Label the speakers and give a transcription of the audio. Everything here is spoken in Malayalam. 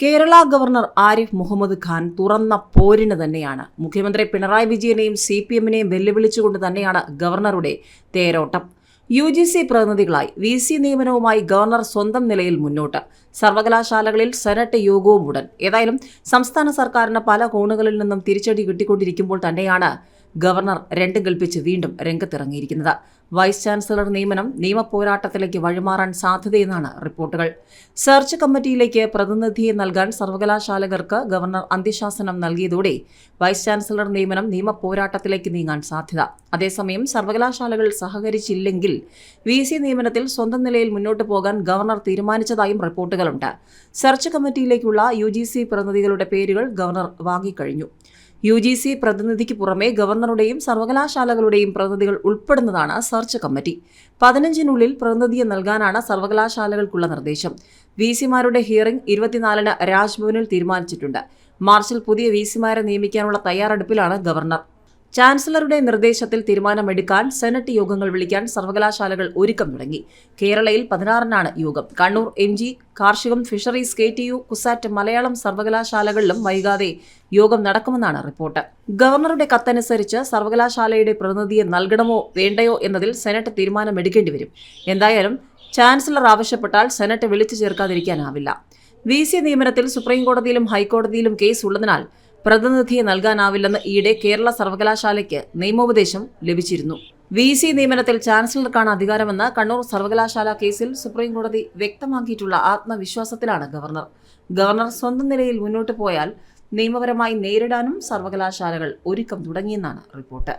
Speaker 1: കേരള ഗവർണർ ആരിഫ് മുഹമ്മദ് ഖാൻ തുറന്ന പോരിന് തന്നെയാണ്. മുഖ്യമന്ത്രി പിണറായി വിജയനെയും സി പി എമ്മിനെയും വെല്ലുവിളിച്ചുകൊണ്ട് തന്നെയാണ് ഗവർണറുടെ തേരോട്ടം. യു ജി സി പ്രതിനിധികളായി വി സി നിയമനവുമായി ഗവർണർ സ്വന്തം നിലയിൽ മുന്നോട്ട്. സർവകലാശാലകളിൽ സെനറ്റ് യോഗവും ഉടൻ. ഏതായാലും സംസ്ഥാന സർക്കാരിന് പല കോണുകളിൽ നിന്നും തിരിച്ചടി കിട്ടിക്കൊണ്ടിരിക്കുമ്പോൾ തന്നെയാണ് ഗവർണർ രണ്ടും കൽപ്പിച്ച് വീണ്ടും രംഗത്തിറങ്ങിയിരിക്കുന്നത്. വൈസ് ചാൻസലർ നിയമനം നിയമപോരാട്ടത്തിലേക്ക് വഴിമാറാൻ സാധ്യതയെന്നാണ് റിപ്പോർട്ടുകൾ. സെർച്ച് കമ്മിറ്റിയിലേക്ക് പ്രതിനിധിയെ നൽകാൻ സർവകലാശാലകർക്ക് ഗവർണർ അന്ത്യശാസനം നൽകിയതോടെ വൈസ് ചാൻസലർ നിയമനം നിയമപോരാട്ടത്തിലേക്ക് നീങ്ങാൻ സാധ്യത. അതേസമയം സർവകലാശാലകൾ സഹകരിച്ചില്ലെങ്കിൽ വി സി നിയമനത്തിൽ സ്വന്തം നിലയിൽ മുന്നോട്ട് പോകാൻ ഗവർണർ തീരുമാനിച്ചതായും റിപ്പോർട്ടുകളുണ്ട്. സെർച്ച് കമ്മിറ്റിയിലേക്കുള്ള യു ജി സി പ്രതിനിധികളുടെ പേരുകൾ ഗവർണർ വാങ്ങിക്കഴിഞ്ഞു. യു ജി സി പ്രതിനിധിക്ക് പുറമെ ഗവർണറുടെയും സർവകലാശാലകളുടെയും പ്രതിനിധികൾ ഉൾപ്പെടുന്നതാണ് സെർച്ച് കമ്മിറ്റി. പതിനഞ്ചിനുള്ളിൽ പ്രതിനിധിയെ നൽകാനാണ് സർവകലാശാലകൾക്കുള്ള നിർദ്ദേശം. വി സിമാരുടെ ഹിയറിംഗ് ഇരുപത്തിനാലിന് രാജ്ഭവനിൽ തീരുമാനിച്ചിട്ടുണ്ട്. മാർച്ചിൽ പുതിയ വി സിമാരെ നിയമിക്കാനുള്ള തയ്യാറെടുപ്പിലാണ് ഗവർണർ. ചാൻസലറുടെ നിർദ്ദേശത്തിൽ തീരുമാനമെടുക്കാൻ സെനറ്റ് യോഗങ്ങൾ വിളിക്കാൻ സർവകലാശാലകൾ ഒരുക്കം തുടങ്ങി. കേരളയിൽ പതിനാറിനാണ് യോഗം. Kannur M G കാർഷികം fisheries K T U CUSAT Malayalam സർവകലാശാലകളിലും വൈകാതെ യോഗം നടക്കുമെന്നാണ് റിപ്പോർട്ട്. ഗവർണറുടെ കത്തനുസരിച്ച് സർവകലാശാലയുടെ പ്രതിനിധിയെ നൽകണമോ വേണ്ടയോ എന്നതിൽ സെനറ്റ് തീരുമാനമെടുക്കേണ്ടി വരും എന്തായാലും ചാൻസലർ ആവശ്യപ്പെട്ടാൽ സെനറ്റ് വിളിച്ചു ചേർക്കാതിരിക്കാനാവില്ല. വി സി നിയമനത്തിൽ സുപ്രീംകോടതിയിലും ഹൈക്കോടതിയിലും കേസ് ഉള്ളതിനാൽ പ്രതിനിധിയെ നൽകാനാവില്ലെന്ന് ഈയിടെ കേരള സർവകലാശാലയ്ക്ക് നിയമോപദേശം ലഭിച്ചിരുന്നു. വി സി നിയമനത്തിൽ ചാൻസലർക്കാണ് അധികാരമെന്ന് കണ്ണൂർ സർവകലാശാല കേസിൽ സുപ്രീംകോടതി വ്യക്തമാക്കിയിട്ടുള്ള ആത്മവിശ്വാസത്തിലാണ് ഗവർണർ. ഗവർണർ സ്വന്തം നിലയിൽ മുന്നോട്ട് പോയാൽ നിയമപരമായി നേരിടാനും സർവകലാശാലകൾ ഒരുക്കം തുടങ്ങിയെന്നാണ് റിപ്പോർട്ട്.